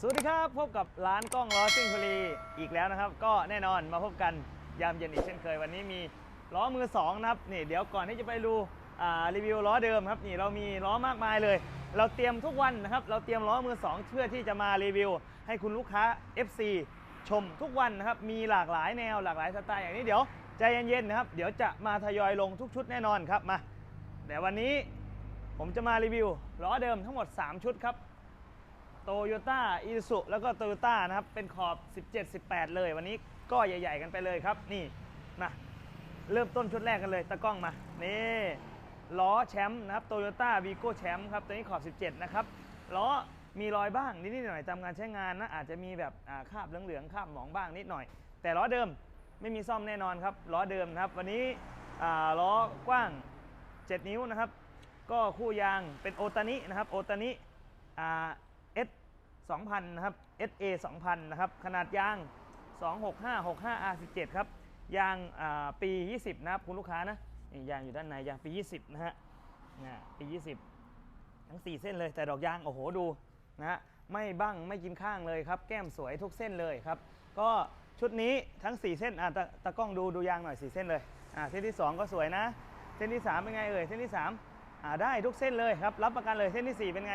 สวัสดีครับพบกับร้านกล้องล้อซิ่งบุรีอีกแล้วนะครับ ก็แน่นอนมาพบกันยามเย็นอีกเช่นเคยวันนี้มีล้อมือสองนะครับนี่เดี๋ยวก่อนที่จะไปดูรีวิวล้อเดิมครับนี่เรามีล้อมากมายเลย เราเตรียมทุกวันนะครับเราเตรียมล้อมือสองเพื่อที่จะมารีวิว ให้คุณลูกค้า FC ชมทุกวันนะครับมีหลากหลายแนวหลากหลายสไตล์อย่างนี้เดี๋ยวใจเย็นๆนะครับเดี๋ยวจะมาทยอยลงทุกชุดแน่นอนครับมาแต่วันนี้ผมจะมารีวิวล้อเดิมทั้งหมด 3 ชุดครับ โตโยต้าอีสุแล้วก็โตโยต้านะครับ เป็นขอบ 17 18 เลย วันนี้ก็ใหญ่ ๆ กันไปเลยครับ นี่มาเริ่มต้นชุดแรกกันเลยตะกล้องมา นี่ล้อแชมป์นะครับโตโยต้าวีโก้แชมป์ครับ ตัวนี้ขอบ 17 นะครับ ล้อมีรอยบ้างนิดๆหน่อยๆตามการใช้งานนะ อาจจะมีแบบคราบเหลืองๆคราบหมองบ้างนิดหน่อย แต่ล้อเดิมไม่มีซ่อมแน่นอนครับล้อเดิมนะครับ วันนี้ล้อกว้าง 7 นิ้วนะครับ ก็คู่ยางเป็นโอตานินะครับโอตานิอ่า 2000 นะครับ SA 2000 นะครับ ขนาดยาง 265 65 R17 ครับ ยางอ่าปี 20 นะครับ คุณลูกค้านะยางอยู่ด้านในยางปี 20 นะฮะนะปี 20 ทั้ง 4 เส้นเลย แต่ดอกยาง โอ้โห ดูนะฮะ ไม่บั้งไม่กินข้างเลยครับ แก้มสวยทุกเส้นเลยครับ ก็ชุดนี้ทั้ง 4 เส้นอะตะตะกล้องดูดูยางหน่อย 4 เส้นเลยอ่าเส้นที่ 2 ก็สวยนะ เส้นที่ 3 เป็นไงเอ่ย เส้นที่ 3อ่าได้ทุกเส้นเลยครับ รับประกันเลย เส้นที่ 4 เป็นไง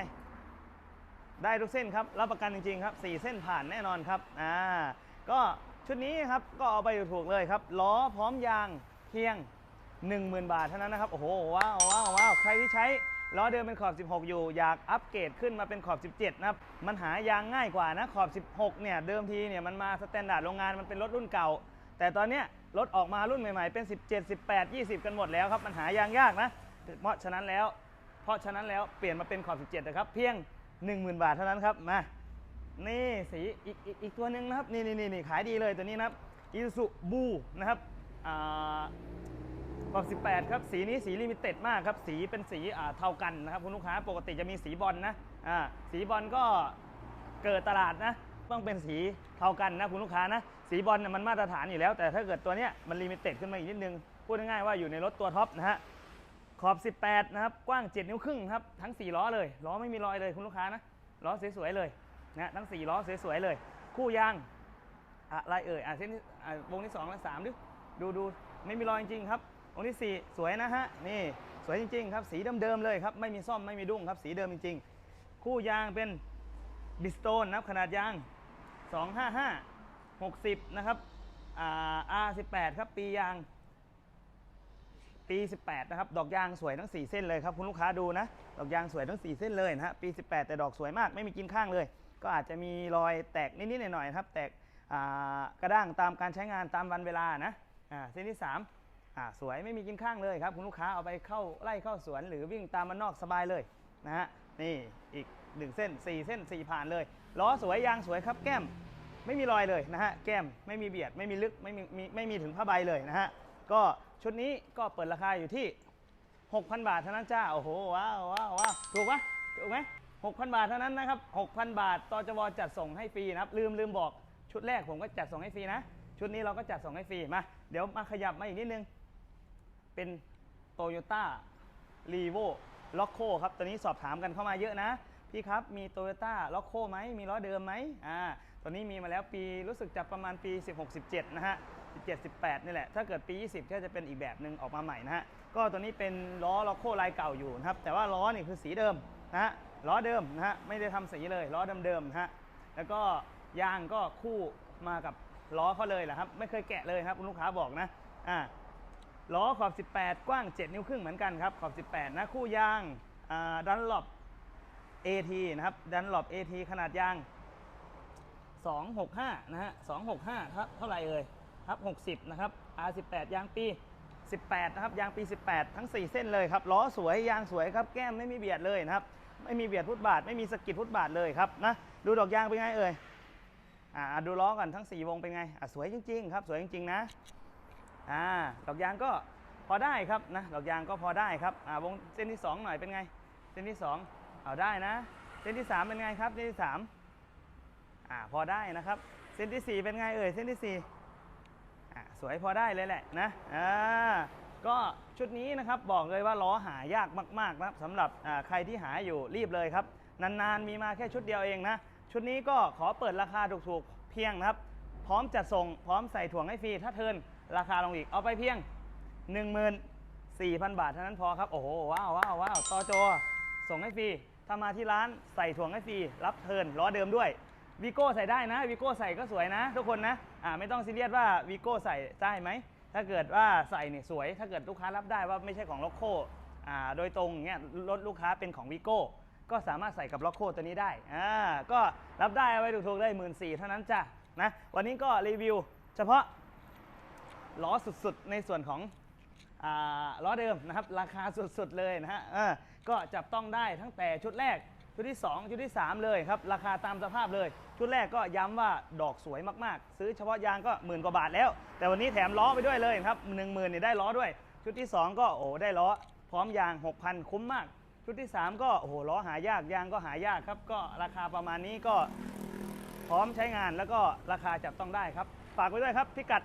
ได้ทุกเส้นครับ รับประกันจริงๆครับ 4 เส้นผ่านแน่นอนครับ อ่า ก็ชุดนี้ครับ ก็เอาไปถูกเลยครับ ล้อพร้อมยางเพียง 10,000 บาทเท่านั้นนะครับ โอ้โห ว้าวว้าวว้าวใครที่ใช้ล้อเดิมเป็นขอบ 16 อยู่ อยากอัปเกรดขึ้นมาเป็นขอบ 17 นะครับ มันหายางง่ายกว่านะ ขอบ 16 เนี่ย เดิมทีเนี่ยมันมาสแตนดาร์ดโรงงานมันเป็นรถรุ่นเก่า แต่ตอนเนี้ยรถออกมารุ่นใหม่ๆ เป็น 17 18 20 กันหมดแล้วครับ มันหายางยากนะ เพราะฉะนั้นแล้ว เพราะฉะนั้นแล้วเปลี่ยนมาเป็นขอบ 17 นะครับ เพียง 10,000 บาทเท่านั้นครับมานี่สีอีกอีกอีกตัวหนึ่งนะครับนี่นี่นี่นี่ขายดีเลยตัวนี้นะครับอีซูบูนะครับอ่าขอบ18 ครับ สีนี้สีลิมิเต็ดมากครับ สีเป็นสีอ่าเท่ากันนะครับคุณลูกค้าปกติจะมีสีบอลนะอ่าสีบอลก็เกิดตลาดนะต้องเป็นสีเท่ากันนะคุณลูกค้านะสีบอลมันมาตรฐานอยู่แล้ว แต่ถ้าเกิดตัวเนี้ยมันลิมิเต็ดขึ้นมาอีกนิดนึง พูดง่ายๆว่าอยู่ในรถตัวท็อปนะฮะ ขอบ 18 นะครับ กว้าง 7 นิ้วครึ่งครับ ทั้ง 4 ล้อเลย ล้อไม่มีรอยเลยคุณลูกค้านะ ล้อสวยๆเลยนะทั้ง 4 ล้อสวยๆเลย คู่ยางอะไรเอ่ย อะเส้นที่อะวงที่2และ3ดิดูดูไม่มีรอยจริงๆครับวงที่ 4 สวยนะฮะ นี่สวยจริงๆครับ สีเดิมๆเลยครับ ไม่มีซ่อมไม่มีดุ้งครับ สีเดิมจริงๆ คู่ยางเป็นบิสโตนนะครับขนาดยาง 255 60 นะครับอ่า R18 ครับ ปียาง ปี 18 นะครับ ดอกยางสวยทั้ง 4 เส้นเลยครับคุณลูกค้าดูนะ ดอกยางสวยทั้ง 4 เส้นเลยนะฮะปี 18 แต่ดอกสวยมากไม่มีกินข้างเลย ก็อาจจะมีรอยแตกนิดๆหน่อยๆนะครับ แตกกระด้างตามการใช้งานตามวันเวลานะเส้นที่3อ่าสวยไม่มีกินข้างเลยครับคุณลูกค้าเอาไปเข้าไล่เข้าสวนหรือวิ่งตามมันนอกสบายเลยนะฮะนี่อีก 1 เส้น 4 เส้น 4 ผ่านเลยล้อสวยยางสวยครับแก้มไม่มีรอยเลยนะฮะแก้มไม่มีเบียดไม่มีลึกไม่มีไม่มีถึงผ้าใบเลยนะฮะก็ ชุดนี้ก็เปิดราคาอยู่ที่ 6,000 บาทเท่านั้นจ้า โอ้โห ว้าวว้าวาวถูกปะถูกไหม6,000 บาทเท่านั้นนะครับ 6,000 บาทตจวจัดส่งให้ฟรีนะครับ ลืมลืมบอกชุดแรกผมก็จัดส่งให้ฟรีนะ ชุดนี้เราก็จัดส่งให้ฟรี มา เดี๋ยวมาขยับมาอีกนิดนึง เป็นโตโยต้ารีโวล็อกโคครับ ตัวนี้สอบถามกันเข้ามาเยอะนะ พี่ครับ มีโตโยต้าล็อกโคไหม มีล้อเดิมไหมอ่า ตัวนี้มีมาแล้วปีรู้สึกจะประมาณปี 16-17 นะฮะ 17-18 นี่แหละ ถ้าเกิดปี 20 ก็จะเป็นอีกแบบหนึ่งออกมาใหม่นะฮะ ก็ตัวนี้เป็นล้อล็อกโคลายเก่าอยู่นะครับ แต่ว่าล้อนี่คือสีเดิมนะฮะ ล้อเดิมนะฮะ ไม่ได้ทำสีเลย ล้อเดิมๆนะฮะ แล้วก็ยางก็คู่มากับล้อเขาเลยแหละครับ ไม่เคยแกะเลยครับคุณลูกค้าบอกนะ อ่า ล้อขอบ 18 กว้าง 7 นิ้วครึ่งเหมือนกันครับ ขอบ 18 นะ คู่ยาง อ่า ดันหลบ AT นะครับ ดันหลบ AT ขนาดยาง 265 นะฮะ 265ครับเท่าไหร่เอ่ย ครับ60 นะครับ R18 ยางปี 18 นะครับ ยางปี 18 ทั้ง 4 เส้นเลยครับ ล้อสวย ยางสวยครับ แก้มไม่มีเบียดเลยนะครับ ไม่มีเบียดฟุตบาท ไม่มีสกิดฟุตบาทเลยครับนะ ดูดอกยางเป็นไงเอ่ย อ่า ดูล้อกันทั้ง 4 วงเป็นไง อะ สวยจริง ๆ ครับ สวยจริง ๆ นะ อ่า ดอกยางก็พอได้ครับนะ ดอกยางก็พอได้ครับ อ่า วงเส้นที่ 2 หน่อยเป็นไง เส้นที่ 2 เอาได้นะ เส้นที่ 3 เป็นไงครับ เส้นที่ 3 อ่า พอได้นะครับ เส้นที่ 4 เป็นไงเอ่ย เส้นที่4อ่ สวยพอได้เลยแหละนะอ่าก็ชุดนี้นะครับบอกเลยว่าล้อหายากมากๆนะครับสำหรับอ่าใครที่หาอยู่รีบเลยครับ นานๆมีมาแค่ชุดเดียวเองนะ ชุดนี้ก็ขอเปิดราคาถูกๆเพียงนะครับ พร้อมจัดส่งพร้อมใส่ถ่วงให้ฟรีถ้าเทินราคาลงอีกเอาไปเพียง 14,000 บาทเท่านั้นพอครับ โอ้โหว้าวว้าวว้าวต่อจอส่งให้ฟรีถ้ามาที่ร้านใส่ถ่วงให้ฟรีรับเทินล้อเดิมด้วย วีโก้ใส่ได้นะวีโก้ใส่ก็สวยนะทุกคนนะอ่าไม่ต้องซีเรียสว่าวีโก้ใส่ได้ไหมถ้าเกิดว่าใส่เนี่ยสวย ถ้าเกิดลูกค้ารับได้ว่าไม่ใช่ของล็อกโคอ่าโดยตรงเงี้ยรถลูกค้าเป็นของวีโก้ก็สามารถใส่กับล็อกโคตัวนี้ได้อ่าก็รับได้เอาไว้ถูกๆได้หมื่นสี่เท่านั้นจ้ะนะวันนี้ก็รีวิว เฉพาะล้อสุดๆในส่วนของอ่าล้อเดิมนะครับราคาสุดๆเลยนะฮะก็จับต้องได้ตั้งแต่ชุดแรก ชุดที่ 2 ชุดที่ 3 เลยครับ ราคาตามสภาพเลย ชุดแรกก็ย้ำว่าดอกสวยมากๆ ซื้อเฉพาะยางก็หมื่นกว่าบาทแล้ว แต่วันนี้แถมล้อไปด้วยเลยครับหนึ่งหมื่นเนี่ยได้ล้อด้วย ชุดที่ 2 ก็โอ้ได้ล้อ พร้อมยาง 6,000 คุ้มมาก ชุดที่ 3 ก็โอ้ล้อหายากยางก็หายากครับ ก็ราคาประมาณนี้ก็พร้อมใช้งานแล้วก็ราคาจับต้องได้ครับ ฝากไว้ด้วยครับพิกัด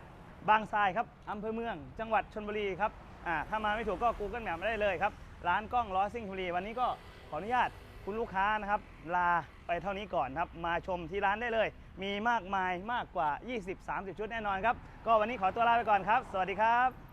บางทรายครับอำเภอเมือง จังหวัดชนบุรีครับอ่าถ้ามาไม่ถูกก็ Google Map มาได้เลยครับ ร้านกล้องล้อซิ่งชลบุรีวันนี้ก็ขออนุญาต คุณลูกค้านะครับ ลาไปเท่านี้ก่อนครับ มาชมที่ร้านได้เลย มีมากมายมากกว่า 20-30 ชุดแน่นอนครับ ก็วันนี้ขอตัวลาไปก่อนครับ สวัสดีครับ